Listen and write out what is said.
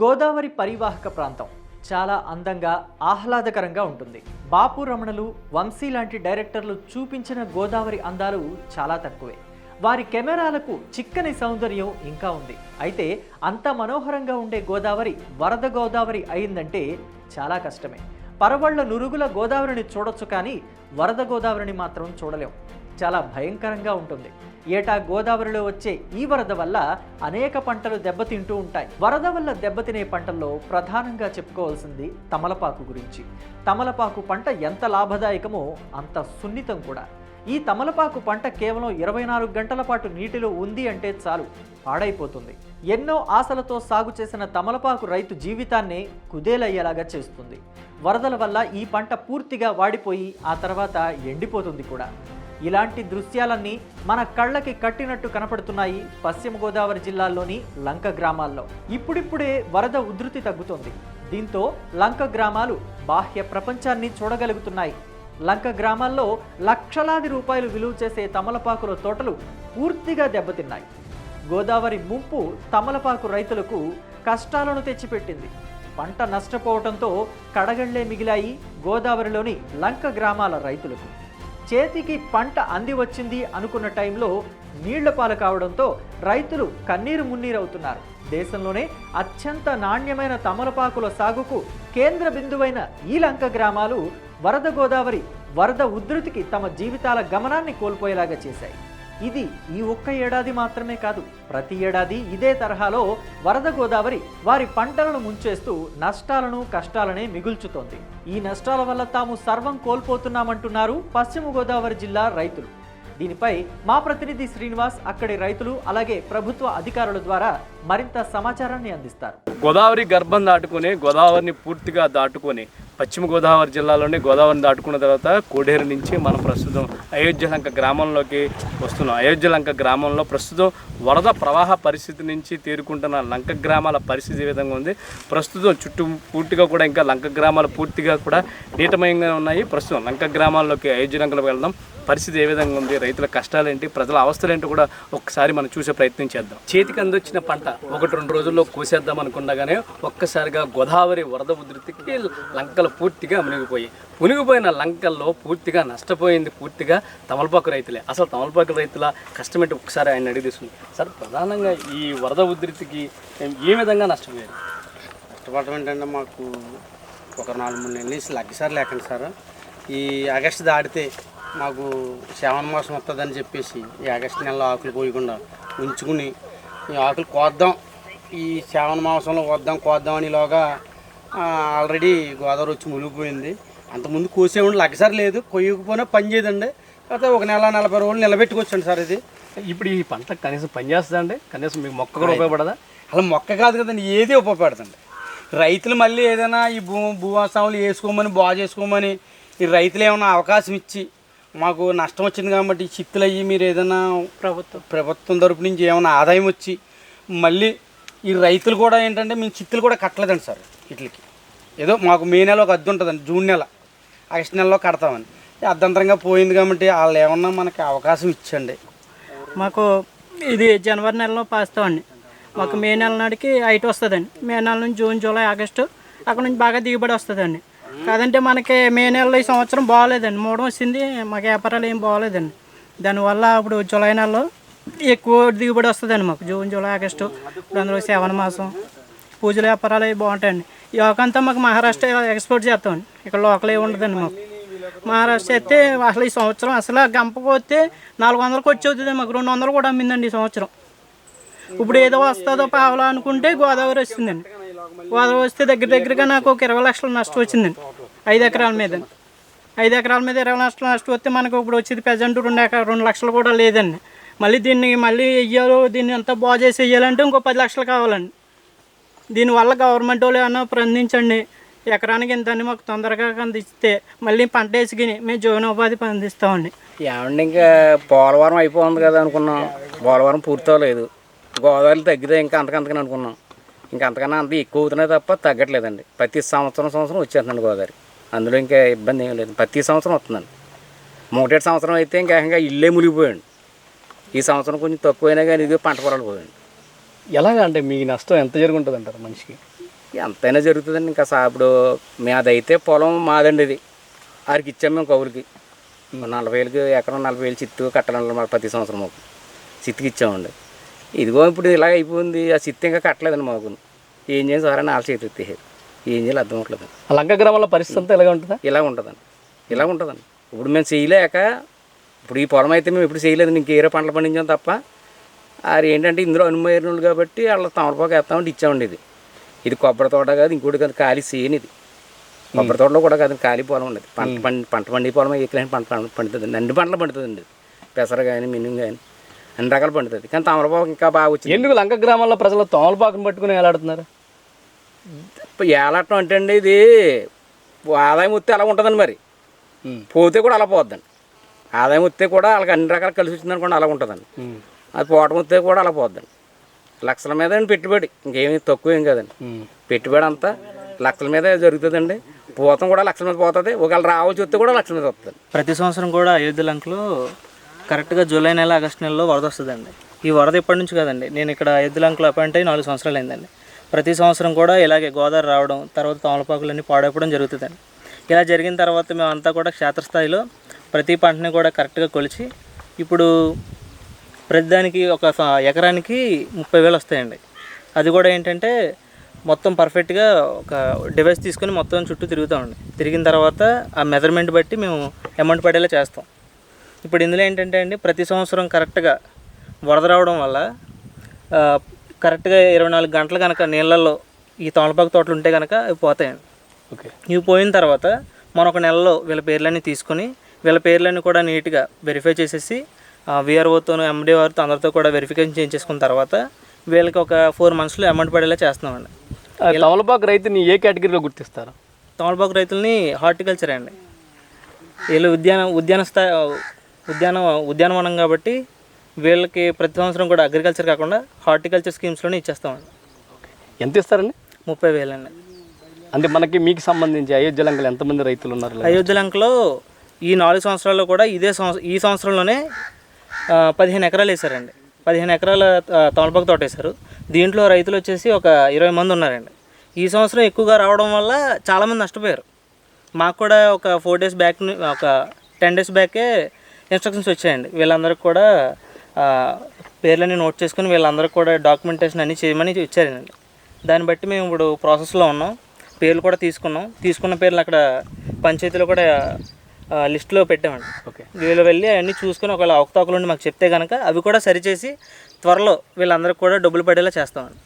గోదావరి పరివాహక ప్రాంతం చాలా అందంగా ఆహ్లాదకరంగా ఉంటుంది. బాపు రమణలు వంశీ లాంటి డైరెక్టర్లు చూపించిన గోదావరి అందాలు చాలా తక్కువే. వారి కెమెరాలకు చిక్కని సౌందర్యం ఇంకా ఉంది. అయితే అంత మనోహరంగా ఉండే గోదావరి వరద గోదావరి అయిందంటే చాలా కష్టమే. పరవళ్ళ నురుగుల గోదావరిని చూడొచ్చు కానీ వరద గోదావరిని మాత్రం చూడలేం. చాలా భయంకరంగా ఉంటుంది. ఏటా గోదావరిలో వచ్చే ఈ వరద వల్ల అనేక పంటలు దెబ్బతింటూ ఉంటాయి. వరద వల్ల దెబ్బతినే పంటల్లో ప్రధానంగా చెప్పుకోవాల్సింది తమలపాకు గురించి. తమలపాకు పంట ఎంత లాభదాయకమో అంత సున్నితం కూడా. ఈ తమలపాకు పంట కేవలం ఇరవై నాలుగు గంటల పాటు నీటిలో ఉంది అంటే చాలు పాడైపోతుంది. ఎన్నో ఆశలతో సాగు చేసిన తమలపాకు రైతు జీవితాన్ని కుదేలయ్యేలాగా చేస్తుంది. వరదల వల్ల ఈ పంట పూర్తిగా వాడిపోయి ఆ తర్వాత ఎండిపోతుంది కూడా. ఇలాంటి దృశ్యాలన్నీ మన కళ్ళకి కట్టినట్టు కనపడుతున్నాయి పశ్చిమ గోదావరి జిల్లాలోని లంక గ్రామాల్లో. ఇప్పుడిప్పుడే వరద ఉధృతి తగ్గుతోంది. దీంతో లంక గ్రామాలు బాహ్య ప్రపంచాన్ని చూడగలుగుతున్నాయి. లంక గ్రామాల్లో లక్షలాది రూపాయలు విలువ చేసే తమలపాకుల తోటలు పూర్తిగా దెబ్బతిన్నాయి. గోదావరి ముంపు తమలపాకు రైతులకు కష్టాలను తెచ్చిపెట్టింది. పంట నష్టపోవడంతో కడగళ్ళే మిగిలాయి గోదావరిలోని లంక గ్రామాల రైతులకు. చేతికి పంట అంది వచ్చింది అనుకున్న టైంలో నీళ్ళ పాలు కావడంతో రైతులు కన్నీరు మున్నీరవుతున్నారు. దేశంలోనే అత్యంత నాణ్యమైన తమలపాకుల సాగుకు కేంద్ర బిందువైన ఈ లంక గ్రామాలు వరద గోదావరి వరద ఉధృతికి తమ జీవితాల గమనాన్ని కోల్పోయేలాగా చేశాయి. ఇది ఈ ఒక్క ఏడాది మాత్రమే కాదు ప్రతి ఏడాది ఇదే తరహాలో వరద గోదావరి వారి పంటలను ముంచేస్తూ నష్టాలను కష్టాలనే మిగుల్చుతోంది. ఈ నష్టాల వల్ల తాము సర్వం కోల్పోతున్నామంటున్నారు పశ్చిమ గోదావరి జిల్లా రైతులు. దీనిపై మా ప్రతినిధి శ్రీనివాస్ అక్కడి రైతులు అలాగే ప్రభుత్వ అధికారుల ద్వారా మరింత సమాచారాన్ని అందిస్తారు. గోదావరి గర్భం దాటుకొని గోదావరిని పూర్తిగా దాటుకొని పశ్చిమ గోదావరి జిల్లాలోని గోదావరిని దాటుకున్న తర్వాత కోడేరు నుంచి మనం ప్రస్తుతం అయోధ్య లంక గ్రామంలోకి వస్తున్నాం. అయోధ్య లంక గ్రామంలో ప్రస్తుతం వరద ప్రవాహ పరిస్థితి నుంచి తేరుకుంటున్న లంక గ్రామాల పరిస్థితి ఏ విధంగా ఉంది? ప్రస్తుతం చుట్టూ పూర్తిగా కూడా ఇంకా లంక గ్రామాలు పూర్తిగా కూడా నీటమయంగా ఉన్నాయి. ప్రస్తుతం లంక గ్రామాల్లోకి అయోధ్యలంకలకు వెళ్దాం. పరిస్థితి ఏ విధంగా ఉంది రైతుల కష్టాలేంటి ప్రజల అవస్థలేంటి కూడా ఒక్కసారి మనం చూసే ప్రయత్నం చేద్దాం. చేతికి అందొచ్చిన పంట ఒకటి రెండు రోజుల్లో కోసేద్దాం అనుకున్నాగానే ఒక్కసారిగా గోదావరి వరద ఉధృతికి లంకలు పూర్తిగా మునిగిపోయి మునిగిపోయిన లంకల్లో పూర్తిగా నష్టపోయింది పూర్తిగా తమలపాకు రైతులే. అసలు తమలపాకు రైతుల కష్టమేంటి ఒకసారి ఆయన అడిగిస్తుంది సార్ ప్రధానంగా ఈ వరద ఉధృతికి ఏ విధంగా నష్టపోయారు? కష్టపడటం ఏంటంటే మాకు ఒక నాలుగు మూడు నెలల నుంచి లగ్గసారి లేకండి సార్. ఈ ఆగస్టు దాటితే మాకు శ్రావణ మాసం వస్తుందని చెప్పేసి ఈ ఆగస్టు నెలలో ఆకులు కోయకుండా ఉంచుకుని ఈ ఆకులు కోద్దాం. ఈ శ్రావణ మాసంలో వద్దాం కోద్దాం అనేలోగా ఆల్రెడీ గోదావరి వచ్చి మునిగిపోయింది. అంతకుముందు కోసేవాడు లగ్గసారి లేదు కొయ్యకపోయినా పని చేయదండి. కాకపోతే ఒక నెల నలభై రోజులు నిలబెట్టుకోవచ్చండి సార్ ఇది. ఇప్పుడు ఈ పంట కనీసం పనిచేస్తుందా అండి కనీసం మీకు మొక్క కూడా ఉపయోగపడదా? అలా మొక్క కాదు కదండి ఏది ఉపయోగపడుతుంది రైతులు మళ్ళీ ఏదైనా ఈ భూ భూవాసాములు వేసుకోమని బాగు చేసుకోమని ఈ రైతులు ఏమైనా అవకాశం ఇచ్చి మాకు నష్టం వచ్చింది కాబట్టి చిత్తులు అయ్యి మీరు ఏదైనా ప్రభుత్వం ప్రభుత్వం తరపు నుంచి ఏమైనా ఆదాయం వచ్చి మళ్ళీ ఈ రైతులు కూడా ఏంటంటే మేము చిత్తులు కూడా కట్టలేదండి సార్ వీటికి ఏదో మాకు మే నెల ఒక అద్దె ఉంటుందండి జూన్ నెల ఆగస్ట్ నెలలో కడతామని. అర్ధంతరంగా పోయింది కాబట్టి వాళ్ళు ఏమన్నా మనకి అవకాశం ఇచ్చండి. మాకు ఇది జనవరి నెలలో పాస్తామండి. మాకు మే నెల నాటికి హైట్ వస్తుందండి. మే నెల నుంచి జూన్ జూలై ఆగస్టు అక్కడ నుంచి బాగా దిగుబడి వస్తుందండి. కాదంటే మనకి మే నెలలో ఈ సంవత్సరం బాగోలేదండి. మూడం వచ్చింది మాకు వ్యాపారాలు ఏం బాగోలేదండి. దానివల్ల ఇప్పుడు జూలై నెలలో ఎక్కువ దిగుబడి వస్తుందండి మాకు. జూన్ జూలై ఆగస్టు ఇప్పుడు అందులో శ్రావణ మాసం. పూజల వ్యాపారాలు అవి బాగుంటాయండి. ఈ అంతా మాకు మహారాష్ట్ర ఎక్స్పోర్ట్ చేస్తామండి. ఇక్కడ లోకల్ ఏమి ఉండదండి మాకు. మహారాష్ట్ర అయితే అసలు ఈ సంవత్సరం అసలు గంపకు వస్తే నాలుగు వందలకు వచ్చి అవుతుంది మాకు. రెండు వందలు కూడా అమ్మిందండి ఈ సంవత్సరం. ఇప్పుడు ఏదో వస్తుందో పావలా అనుకుంటే గోదావరి వచ్చిందండి గోదావరి వస్తే దగ్గర దగ్గరగా నాకు ఒక ఇరవై లక్షల నష్టం వచ్చిందండి ఐదు ఎకరాల మీద. ఐదు ఎకరాల మీద ఇరవై లక్షల నష్టం వస్తే మనకు ఇప్పుడు వచ్చేది ప్రజెంట్ రెండు ఎకరా రెండు లక్షలు కూడా లేదండి. మళ్ళీ దీన్ని మళ్ళీ వెయ్యాలో దీన్ని అంతా బాగు చేసి వెయ్యాలంటే ఇంకో పది లక్షలు కావాలండి. దీనివల్ల గవర్నమెంట్ వాళ్ళు ఏమన్నా స్పందించండి. ఎకరానికి ఇంత అని మాకు తొందరగా అందిస్తే మళ్ళీ పంట వేసుకుని మేము జీవనోపాధి అందిస్తామండి. ఏమండి ఇంకా పోలవరం అయిపోతుంది కదా అనుకున్నాం. పోలవరం పూర్తవలేదు గోదావరి తగ్గితే ఇంకా అంతకంతకని అనుకున్నాం. ఇంకా అంతకన్నా అంత ఎక్కువ అవుతున్నాయి తప్ప తగ్గట్లేదండి. ప్రతి సంవత్సరం సంవత్సరం వచ్చేస్తుందండి గోదావరి. అందులో ఇంకా ఇబ్బంది ఏం లేదు. ప్రతి సంవత్సరం వస్తుందండి. మూటేటి సంవత్సరం అయితే ఇంకా ఇల్లే మునిగిపోయండి. ఈ సంవత్సరం కొంచెం తక్కువైనా కానీ ఇది పంట పొలాలు పోయండి. ఎలాగ అంటే మీ నష్టం ఎంత జరుగుంటుంది అంటారు మనిషికి? ఎంతైనా జరుగుతుందండి. ఇంకా ఇప్పుడు మాదైతే పొలం మాదండి ఇది. ఆరికి ఇచ్చాము మేము కౌలుకి. నలభై వేలకి ఎకరం నలభై వేలు చిత్తు కట్టాలన్నమాట ప్రతి సంవత్సరం మాకు. చిత్తుకి ఇచ్చామండి. ఇదిగో ఇప్పుడు ఇలా అయిపోయింది. ఆ చిత్తు ఇంకా కట్టలేదండి మాకు. ఏం చేయాలి సార్ అని వాళ్ళ చేతి ఎత్తేసారు ఏం చేయాలి అర్థం అవ్వట్లేదు లంక గ్రామంలో పరిస్థితి అంతా ఎలాగ ఉంటుందా? ఇలా ఉంటుందండి. ఇలా ఉంటుందండి. ఇప్పుడు మేము చేయలేక ఇప్పుడు ఈ పొలం అయితే మేము ఎప్పుడు చేయలేదు. ఇంక ఏరే పంటలు పండించాం తప్ప. అది ఏంటంటే ఇందులో అనుమతి కాబట్టి వాళ్ళ తమలపాకు వేస్తామంటే ఇచ్చామండి ఇది. ఇది కొబ్బరి తోట కాదు ఇంకోటి కాదు ఖాళీ సేని ఇది. కొబ్బరి తోటలో కూడా కాదు ఖాళీ పొలం ఉండదు పంట పండి పంట పండి పొలం ఎక్కడైనా పంట పండుతుంది. అన్ని పంటలు పండుతుందండి. పెసర కానీ మినుము కానీ అన్ని రకాలు పండుతుంది. కానీ తమలపాకు ఇంకా బాగా వచ్చింది. ఎందుకు లంక గ్రామంలో ప్రజలు తోమలపాకును పట్టుకుని వేలాడుతున్నారు? ఏలాటం అంటే అండి ఇది. ఆదాయం వస్తే అలా ఉంటుందండి మరి. పోతే కూడా అలా పోద్దండి ఆదాయం వస్తే కూడా వాళ్ళకి అన్ని రకాలు కలిసి వచ్చింది అనుకోండి అలా ఉంటుందండి. అది పోవటం వస్తే కూడా అలా పోద్దండి లక్షల మీద అండి పెట్టుబడి. ఇంకేమీ తక్కువ ఏం కదండి. పెట్టుబడి అంతా లక్షల మీద జరుగుతుందండి. పోతం కూడా లక్షల మీద పోతుంది. ఒకవేళ రావాల్సి వస్తే కూడా లక్షల మీద వస్తుంది. ప్రతి సంవత్సరం కూడా అయోధ్య లంకలో కరెక్ట్గా జూలై నెల ఆగస్టు నెలలో వరద వస్తుందండి. ఈ వరద ఎప్పటి నుంచి కదండి. నేను ఇక్కడ అయోధ్య లంకలో అపాయింట్ అయ్యి నాలుగు సంవత్సరాలు అయిందండి. ప్రతి సంవత్సరం కూడా ఇలాగే గోదావరి రావడం తర్వాత తమలపాకులన్నీ పాడైపోవడం జరుగుతుందండి. ఇలా జరిగిన తర్వాత మేమంతా కూడా క్షేత్రస్థాయిలో ప్రతి పంటని కూడా కరెక్ట్గా కొలిచి ఇప్పుడు ప్రతిదానికి ఒక ఎకరానికి ముప్పై వేలు వస్తాయండి. అది కూడా ఏంటంటే మొత్తం పర్ఫెక్ట్గా ఒక డివైస్ తీసుకొని మొత్తం చుట్టూ తిరుగుతామండి. తిరిగిన తర్వాత ఆ మెజర్మెంట్ బట్టి మేము అమౌంట్ పడేలా చేస్తాం. ఇప్పుడు ఇందులో ఏంటంటే అండి ప్రతి సంవత్సరం కరెక్ట్గా వరద రావడం వల్ల కరెక్ట్గా ఇరవై నాలుగు గంటలు కనుక నీళ్ళల్లో ఈ తమలపాకు తోటలు ఉంటే కనుక అవి పోతాయండి. ఓకే. ఇవి పోయిన తర్వాత మనం ఒక నెలలో వీళ్ళ పేర్లన్నీ తీసుకొని వీళ్ళ పేర్లన్నీ కూడా నీట్గా వెరిఫై చేసేసి విఆర్ఓతో ఎండి వారితో అందరితో కూడా వెరిఫికేషన్ చేయించేసుకున్న తర్వాత వీళ్ళకి ఒక ఫోర్ మంత్స్లో అమౌంట్ పడేలా చేస్తున్నామండి. తమలపాకు రైతుని ఏ కేటగిరీలో గుర్తిస్తారు? తమలపాకు రైతుల్ని హార్టికల్చర్ అండి. వీళ్ళు ఉద్యాన ఉద్యాన స్థాయి ఉద్యాన ఉద్యానవనం కాబట్టి వీళ్ళకి ప్రతి సంవత్సరం కూడా అగ్రికల్చర్ కాకుండా హార్టికల్చర్ స్కీమ్స్లోనే ఇచ్చేస్తామండి. ఎంత ఇస్తారండి? ముప్పై వేలండి. అంటే మనకి మీకు సంబంధించి అయోధ్య లంకలు ఎంతమంది రైతులు ఉన్నారు? అయోధ్య లంకలో ఈ నాలుగు సంవత్సరాల్లో కూడా ఇదే సంవత్సరం ఈ సంవత్సరంలోనే పదిహేను ఎకరాలు వేశారండి. పదిహేను ఎకరాల తమలపాకు తోట వేశారు. దీంట్లో రైతులు వచ్చేసి ఒక ఇరవై మంది ఉన్నారండి. ఈ సంవత్సరం ఎక్కువగా రావడం వల్ల చాలామంది నష్టపోయారు. మాకు కూడా ఒక ఫోర్ డేస్ బ్యాక్ ఒక టెన్ డేస్ బ్యాకే ఇన్స్ట్రక్షన్స్ వచ్చాయండి. వీళ్ళందరికీ కూడా పేర్లన్నీ నోట్ చేసుకుని వీళ్ళందరికీ కూడా డాక్యుమెంటేషన్ అన్నీ చేయమని ఇచ్చారండి. దాన్ని బట్టి మేము ఇప్పుడు ప్రాసెస్లో ఉన్నాం. పేర్లు కూడా తీసుకున్నాం. తీసుకున్న పేర్లు అక్కడ పంచాయతీలో కూడా లిస్టులో పెట్టామండి. ఓకే. వీళ్ళు వెళ్ళి అవన్నీ చూసుకొని ఒకవేళ అవకతవకలు ఉండి మాకు చెప్తే కనుక అవి కూడా సరిచేసి త్వరలో వీళ్ళందరికీ కూడా డబ్బులు పడేలా చేస్తామండి.